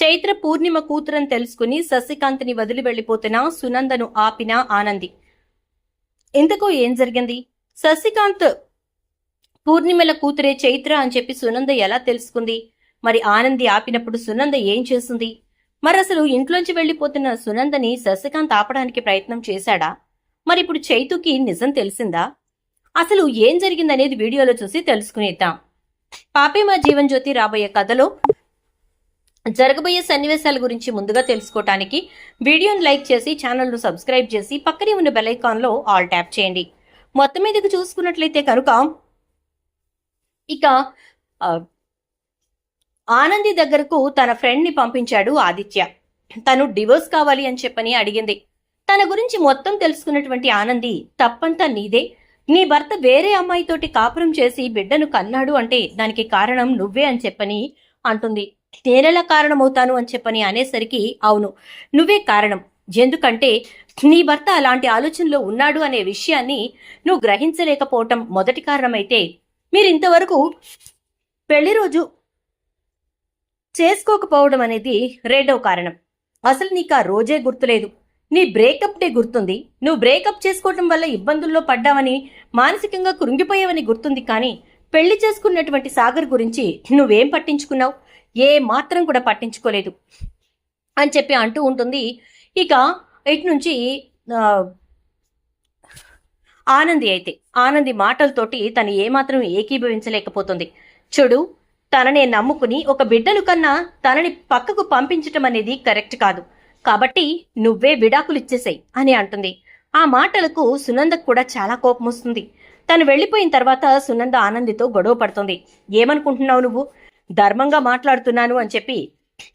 చైత్ర పూర్ణిమ కూతురని తెలుసుకుని శశికాంత్ని వదిలి వెళ్ళిపోతున్న సునందను ఆపిన ఆనంది. ఇంతకు ఏం జరిగింది? శశికాంత్ పూర్ణిమల కూతురే చైత్ర అని చెప్పి సునంద ఎలా తెలుసుకుంది? మరి ఆనంది ఆపినప్పుడు సునంద ఏం చేసింది? మరి అసలు ఇంట్లోంచి వెళ్ళిపోతున్న సునందని శశికాంత్ ఆపడానికి ప్రయత్నం చేశాడా? మరి ఇప్పుడు చైతుకి నిజం తెలిసిందా? అసలు ఏం జరిగిందనేది వీడియోలో చూసి తెలుసుకునేద్దాం. పాపే మా జీవన్ జ్యోతి రాబోయే కథలో జరగబోయే సన్నివేశాల గురించి ముందుగా తెలుసుకోవటానికి వీడియోని లైక్ చేసి ఛానల్ను సబ్స్క్రైబ్ చేసి పక్కనే ఉన్న బెలైకాన్లో ఆల్ ట్యాప్ చేయండి. మొత్తం మీదకి చూసుకున్నట్లయితే కనుక ఇక ఆనంది దగ్గరకు తన ఫ్రెండ్ని పంపించాడు ఆదిత్య. తను డివోర్స్ కావాలి అని చెప్పని అడిగింది. తన గురించి మొత్తం తెలుసుకున్నటువంటి ఆనంది తప్పంతా నీదే. నీ భర్త వేరే అమ్మాయితోటి కాపురం చేసి బిడ్డను కన్నాడు అంటే దానికి కారణం నువ్వే అని చెప్పని అంటుంది. నేనెలా కారణమవుతాను అని చెప్పని అనేసరికి అవును నువ్వే కారణం. ఎందుకంటే నీ భర్త అలాంటి ఆలోచనలో ఉన్నాడు అనే విషయాన్ని నువ్వు గ్రహించలేకపోవటం మొదటి కారణమైతే మీరు ఇంతవరకు పెళ్ళి రోజు చేసుకోకపోవడం అనేది రెండవ కారణం. అసలు నీకు ఆ రోజే గుర్తులేదు. నీ బ్రేకప్ డే గుర్తుంది. నువ్వు బ్రేకప్ చేసుకోవటం వల్ల ఇబ్బందుల్లో పడ్డావని మానసికంగా కృంగిపోయావని గుర్తుంది కానీ పెళ్ళి చేసుకున్నటువంటి సాగర్ గురించి నువ్వేం పట్టించుకున్నావు? ఏ మాత్రం కూడా పట్టించుకోలేదు అని చెప్పి అంటూ ఉంటుంది. ఇక ఇటు నుంచి ఆనంది అయితే ఆనంది మాటలతోటి తను ఏమాత్రం ఏకీభవించలేకపోతుంది. చూడు తననే నమ్ముకుని ఒక బిడ్డను కన్నా తనని పక్కకు పంపించటం అనేది కరెక్ట్ కాదు. కాబట్టి నువ్వే విడాకులు ఇచ్చేసాయి అని అంటుంది. ఆ మాటలకు సునందకు కూడా చాలా కోపం వస్తుంది. తను వెళ్ళిపోయిన తర్వాత సునంద ఆనందితో గొడవ పడుతుంది. ఏమనుకుంటున్నావు నువ్వు? ధర్మంగా మాట్లాడుతున్నాను అని చెప్పి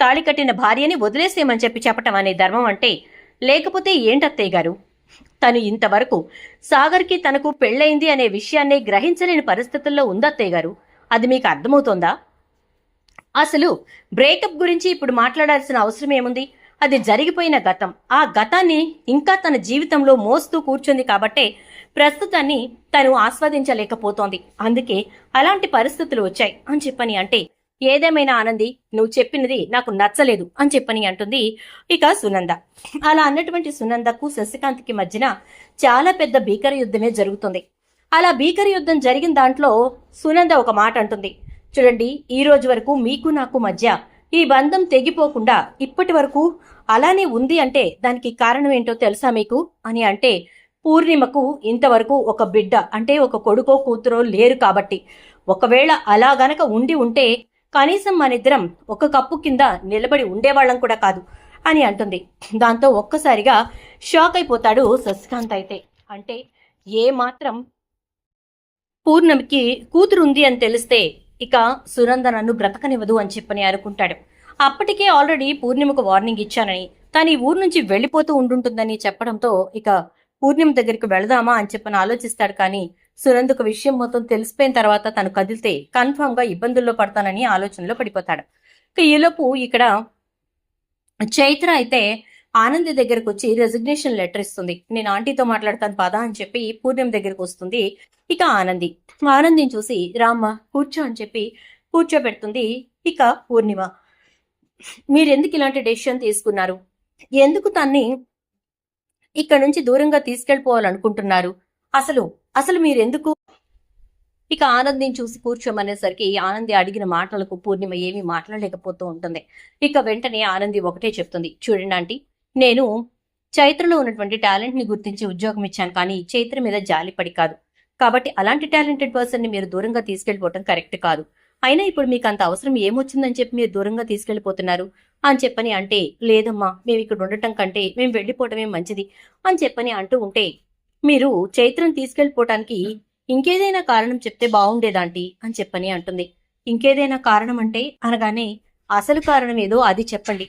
తాళి కట్టిన భార్యని వదిలేసేయమని చెప్పి చెప్పటం అనే ధర్మం అంటే లేకపోతే ఏంటత్తయ్య గారు? తను ఇంతవరకు సాగర్కి తనకు పెళ్ళయింది అనే విషయాన్ని గ్రహించలేని పరిస్థితుల్లో ఉందత్తయ్య గారు. అది మీకు అర్థమవుతోందా? అసలు బ్రేకప్ గురించి ఇప్పుడు మాట్లాడాల్సిన అవసరం ఏముంది? అది జరిగిపోయిన గతం. ఆ గతాన్ని ఇంకా తన జీవితంలో మోస్తూ కూర్చుంది కాబట్టే ప్రస్తుతాన్ని తను ఆస్వాదించలేకపోతోంది. అందుకే అలాంటి పరిస్థితులు వచ్చాయి అని చెప్పని అంటే ఏదేమైనా ఆనంది నువ్వు చెప్పినది నాకు నచ్చలేదు అని చెప్పని అంటుంది ఇక సునంద. అలా అన్నటువంటి సునందకు శశికాంత్కి మధ్యన చాలా పెద్ద భీకర యుద్ధమే జరుగుతుంది. అలా భీకర యుద్ధం జరిగిన దాంట్లో సునంద ఒక మాట అంటుంది. చూడండి ఈ రోజు వరకు మీకు నాకు మధ్య ఈ బంధం తెగిపోకుండా ఇప్పటి వరకు అలానే ఉంది అంటే దానికి కారణం ఏంటో తెలుసా మీకు? అని అంటే పూర్ణిమకు ఇంతవరకు ఒక బిడ్డ అంటే ఒక కొడుకో కూతురో లేరు కాబట్టి. ఒకవేళ అలా గనక ఉండి ఉంటే కనీసం మనిద్దరం ఒక కప్పు కింద నిలబడి ఉండేవాళ్ళం కూడా కాదు అని అంటుంది. దాంతో ఒక్కసారిగా షాక్ అయిపోతాడు శశికాంత్ అయితే. అంటే ఏ మాత్రం పూర్ణమికి కూతురు ఉంది అని తెలిస్తే ఇక సునంద నన్ను బ్రతకనివ్వదు అని చెప్పని అనుకుంటాడు. అప్పటికే ఆల్రెడీ పూర్ణిమకు వార్నింగ్ ఇచ్చానని తను ఈ ఊరు నుంచి వెళ్ళిపోతూ ఉండుంటుందని చెప్పడంతో ఇక పూర్ణిమ దగ్గరికి వెళదామా అని చెప్పని ఆలోచిస్తాడు కానీ సునందుకు విషయం మొత్తం తెలిసిపోయిన తర్వాత తను కదిలితే కన్ఫామ్గా ఇబ్బందుల్లో పడతానని ఆలోచనలో పడిపోతాడు. ఇక ఈలోపు ఇక్కడ చైత్ర అయితే ఆనంది దగ్గరకు వచ్చి రెసిగ్నేషన్ లెటర్ ఇస్తుంది. నేను ఆంటీతో మాట్లాడతాను పదా అని చెప్పి పూర్ణిమ దగ్గరకు వస్తుంది. ఇక ఆనంది ఆనందిని చూసి రామ్మ కూర్చో అని చెప్పి కూర్చోబెడుతుంది. ఇక పూర్ణిమ మీరెందుకు ఇలాంటి డెసిషన్ తీసుకున్నారు? ఎందుకు తన్ని ఇక్కడ నుంచి దూరంగా తీసుకెళ్ళిపోవాలనుకుంటున్నారు? అసలు అసలు మీరెందుకు? ఇక ఆనందిని చూసి కూర్చోమనేసరికి ఆనంది అడిగిన మాటలకు పూర్ణిమ ఏమీ మాట్లాడలేకపోతూ ఉంటుంది. ఇక వెంటనే ఆనంది ఒకటే చెప్తుంది. చూడండి ఆంటీ నేను చైత్రలో ఉన్నటువంటి టాలెంట్ని గుర్తించి ఉద్యోగం ఇచ్చాను కానీ చైత్ర మీద జాలిపడి కాదు. కాబట్టి అలాంటి టాలెంటెడ్ పర్సన్ని మీరు దూరంగా తీసుకెళ్ళిపోవటం కరెక్ట్ కాదు. అయినా ఇప్పుడు మీకు అంత అవసరం ఏమొచ్చిందని చెప్పి మీరు దూరంగా తీసుకెళ్ళిపోతున్నారు అని చెప్పని అంటే లేదమ్మా మేము ఇక్కడ ఉండటం కంటే మేము వెళ్ళిపోవటమే మంచిది అని చెప్పని అంటూ ఉంటే మీరు చైత్రం తీసుకెళ్ళిపోవటానికి ఇంకేదైనా కారణం చెప్తే బాగుండేదాంటి అని చెప్పని అంటుంది. ఇంకేదైనా కారణం అంటే అనగానే అసలు కారణం ఏదో అది చెప్పండి.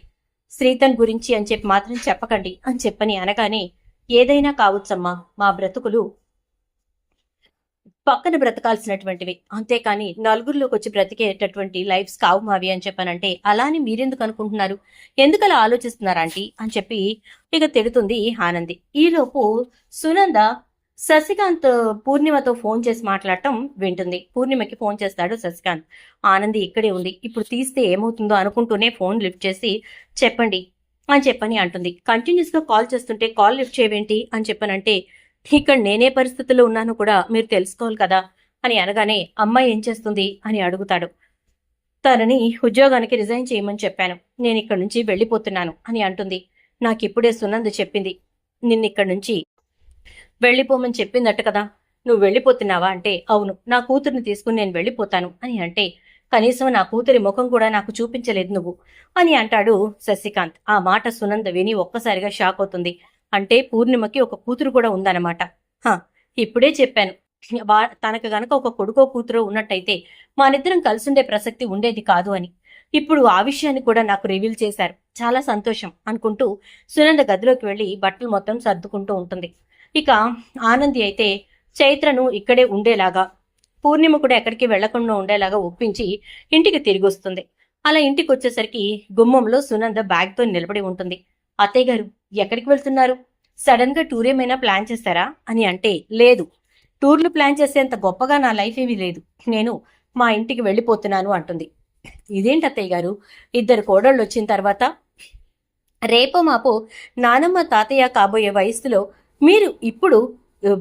శ్రీతన్ గురించి అని చెప్పి మాత్రం చెప్పకండి అని చెప్పని అనగానే ఏదైనా కావచ్చమ్మా మా బ్రతుకులు పక్కన బ్రతకాల్సినటువంటివి. అంతేకాని నలుగురిలోకి వచ్చి బ్రతికేటటువంటి లైఫ్స్ కావు మావి అని చెప్పానంటే అలాని మీరెందుకు అనుకుంటున్నారు? ఎందుకు అలా ఆలోచిస్తున్నారు ఆంటీ? అని చెప్పి ఇక తిడుతుంది ఆనంది. ఈలోపు సునంద శశికాంత్ పూర్ణిమతో ఫోన్ చేసి మాట్లాడటం వింటుంది. పూర్ణిమకి ఫోన్ చేస్తాడు శశికాంత్. ఆనంది ఇక్కడే ఉంది. ఇప్పుడు తీస్తే ఏమవుతుందో అనుకుంటూనే ఫోన్ లిఫ్ట్ చేసి చెప్పండి అని చెప్పని అంటుంది. కంటిన్యూస్గా కాల్ చేస్తుంటే కాల్ లిఫ్ట్ చేయవేంటి అని చెప్పనంటే ఇక్కడ నేనే పరిస్థితుల్లో ఉన్నానో కూడా మీరు తెలుసుకోవాలి కదా అని అనగానే అమ్మాయి ఏం చేస్తుంది అని అడుగుతాడు. తనని ఉద్యోగానికి రిజైన్ చేయమని చెప్పాను. నేను ఇక్కడ నుంచి వెళ్ళిపోతున్నాను అని అంటుంది. నాకిప్పుడే సునంద్ చెప్పింది. నిన్నిక్కడి నుంచి వెళ్ళిపోమని చెప్పిందట కదా. నువ్వు వెళ్ళిపోతున్నావా అంటే అవును నా కూతుర్ని తీసుకుని నేను వెళ్ళిపోతాను అని అంటే కనీసం నా కూతురి ముఖం కూడా నాకు చూపించలేదు నువ్వు అని అంటాడు శశికాంత్. ఆ మాట సునంద విని ఒక్కసారిగా షాక్ అవుతుంది. అంటే పూర్ణిమకి ఒక కూతురు కూడా ఉందన్నమాట. ఇప్పుడే చెప్పాను. వా- తనకు గనక ఒక కొడుకో కూతురో ఉన్నట్టయితే మానిద్దరం కలిసుండే ప్రసక్తి ఉండేది కాదు అని. ఇప్పుడు ఆ విషయాన్ని కూడా నాకు రివీల్ చేశారు. చాలా సంతోషం అనుకుంటూ సునంద గదిలోకి వెళ్ళి బట్టలు మొత్తం సర్దుకుంటూ ఉంటుంది. ఇక ఆనంది అయితే చైత్రను ఇక్కడే ఉండేలాగా పూర్ణిమ కూడా ఎక్కడికి వెళ్ళకుండా ఉండేలాగా ఒప్పించి ఇంటికి తిరిగి వస్తుంది. అలా ఇంటికి వచ్చేసరికి గుమ్మంలో సునంద బ్యాగ్తో నిలబడి ఉంటుంది. అత్తయ్య గారు ఎక్కడికి వెళ్తున్నారు? సడన్గా టూర్ ఏమైనా ప్లాన్ చేస్తారా? అని అంటే లేదు. టూర్లు ప్లాన్ చేసేంత గొప్పగా నా లైఫ్ ఏమీ లేదు. నేను మా ఇంటికి వెళ్ళిపోతున్నాను అంటుంది. ఇదేంటి అత్తయ్య గారు? ఇద్దరు కోడళ్ళు వచ్చిన తర్వాత రేపో మాపో నానమ్మ తాతయ్య కాబోయే వయస్సులో మీరు ఇప్పుడు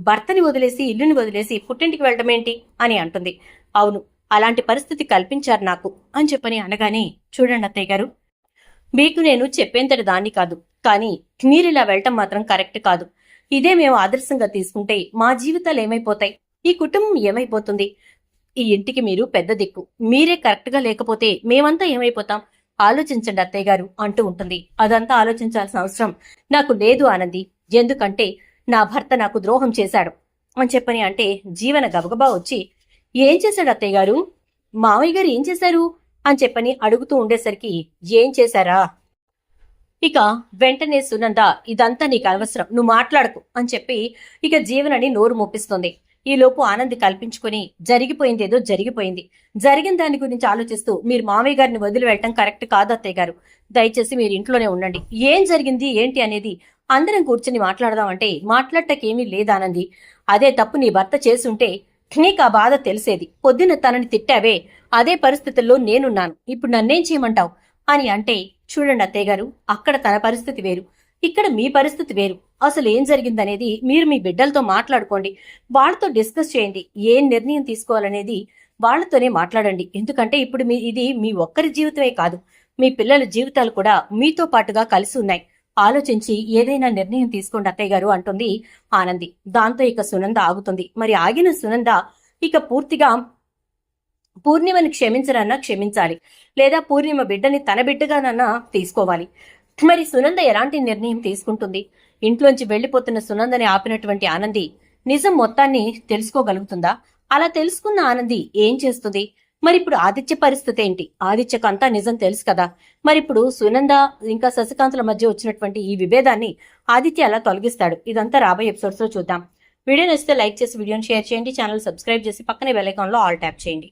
భర్తని వదిలేసి ఇల్లుని వదిలేసి పుట్టింటికి వెళ్ళడం ఏంటి అని అంటుంది. అవును అలాంటి పరిస్థితి కల్పించారు నాకు అని చెప్పని అనగానే చూడండి అత్తయ్య గారు మీకు నేను చెప్పేంతటి దాన్ని కాదు. కానీ మీరు ఇలా వెళ్ళటం మాత్రం కరెక్ట్ కాదు. ఇదే మేము ఆదర్శంగా తీసుకుంటే మా జీవితాలు ఏమైపోతాయి? ఈ కుటుంబం ఏమైపోతుంది? ఈ ఇంటికి మీరు పెద్ద దిక్కు. మీరే కరెక్ట్గా లేకపోతే మేమంతా ఏమైపోతాం? ఆలోచించండి అత్తయ్య గారు అంటూ ఉంటుంది. అదంతా ఆలోచించాల్సిన అవసరం నాకు లేదు ఆనంది. ఎందుకంటే నా భర్త నాకు ద్రోహం చేశాడు. అని చెప్పని అంటే జీవన గబగబా వచ్చి ఏం చేశాడు అత్తయ్య గారు? మామయ్య గారు ఏం చేశారు? అని చెప్పని అడుగుతూ ఉండేసరికి ఏం చేశారా? ఇక వెంటనే సునంద ఇదంతా నీకు అనవసరం నువ్వు మాట్లాడకు అని చెప్పి ఇక జీవనని నోరు మోపిస్తుంది. ఈలోపు ఆనంది కల్పించుకొని జరిగిపోయిందేదో జరిగిపోయింది. జరిగిన దాని గురించి ఆలోచిస్తూ మీరు మామయ్య గారిని వదిలి వెళ్ళటం కరెక్ట్ కాదు అత్తయ్య గారు. దయచేసి మీరు ఇంట్లోనే ఉండండి. ఏం జరిగింది ఏంటి అనేది అందరం కూర్చుని మాట్లాడదామంటే మాట్లాడటకేమీ లేదానంది అదే తప్పు నీ భర్త చేసుంటే నీకు ఆ బాధ తెలిసేది. పొద్దున్న తనని తిట్టావే. అదే పరిస్థితుల్లో నేనున్నాను. ఇప్పుడు నన్నేం చేయమంటావు? అని అంటే చూడండి అత్తయ్య గారు అక్కడ తన పరిస్థితి వేరు. ఇక్కడ మీ పరిస్థితి వేరు. అసలు ఏం జరిగిందనేది మీరు మీ బిడ్డలతో మాట్లాడుకోండి. వాళ్ళతో డిస్కస్ చేయండి. ఏం నిర్ణయం తీసుకోవాలనేది వాళ్ళతోనే మాట్లాడండి. ఎందుకంటే ఇప్పుడు మీ ఇది మీ ఒక్కరి జీవితమే కాదు. మీ పిల్లల జీవితాలు కూడా మీతో పాటుగా కలిసి ఉన్నాయి. ఆలోచించి ఏదైనా నిర్ణయం తీసుకోండి అత్తయ్య గారు అంటుంది ఆనంది. దాంతో ఇక సునంద ఆగుతుంది. మరి ఆగిన సునంద ఇక పూర్తిగా పూర్ణిమని క్షమించరన్నా క్షమించాలి. లేదా పూర్ణిమ బిడ్డని తన బిడ్డగానన్నా తీసుకోవాలి. మరి సునంద ఎలాంటి నిర్ణయం తీసుకుంటుంది? ఇంట్లోంచి వెళ్ళిపోతున్న సునందని ఆపినటువంటి ఆనంది నిజం మొత్తాన్ని తెలుసుకోగలుగుతుందా? అలా తెలుసుకున్న ఆనంది ఏం చేస్తుంది? మరి ఇప్పుడు ఆదిత్య పరిస్థితి ఏంటి? ఆదిత్యకు అంతా నిజం తెలుసు కదా. మరి ఇప్పుడు సునంద ఇంకా శశికాంతుల మధ్య వచ్చినటువంటి ఈ విభేదాన్ని ఆదిత్య ఎలా తొలగిస్తాడు? ఇదంతా రాబోయే ఎపిసోడ్స్లో చూద్దాం. వీడియో నచ్చితే లైక్ చేసి వీడియోని షేర్ చేయండి. ఛానల్ సబ్స్క్రైబ్ చేసి పక్కనే బెల్ ఐకాన్లో ఆల్ ట్యాప్ చేయండి.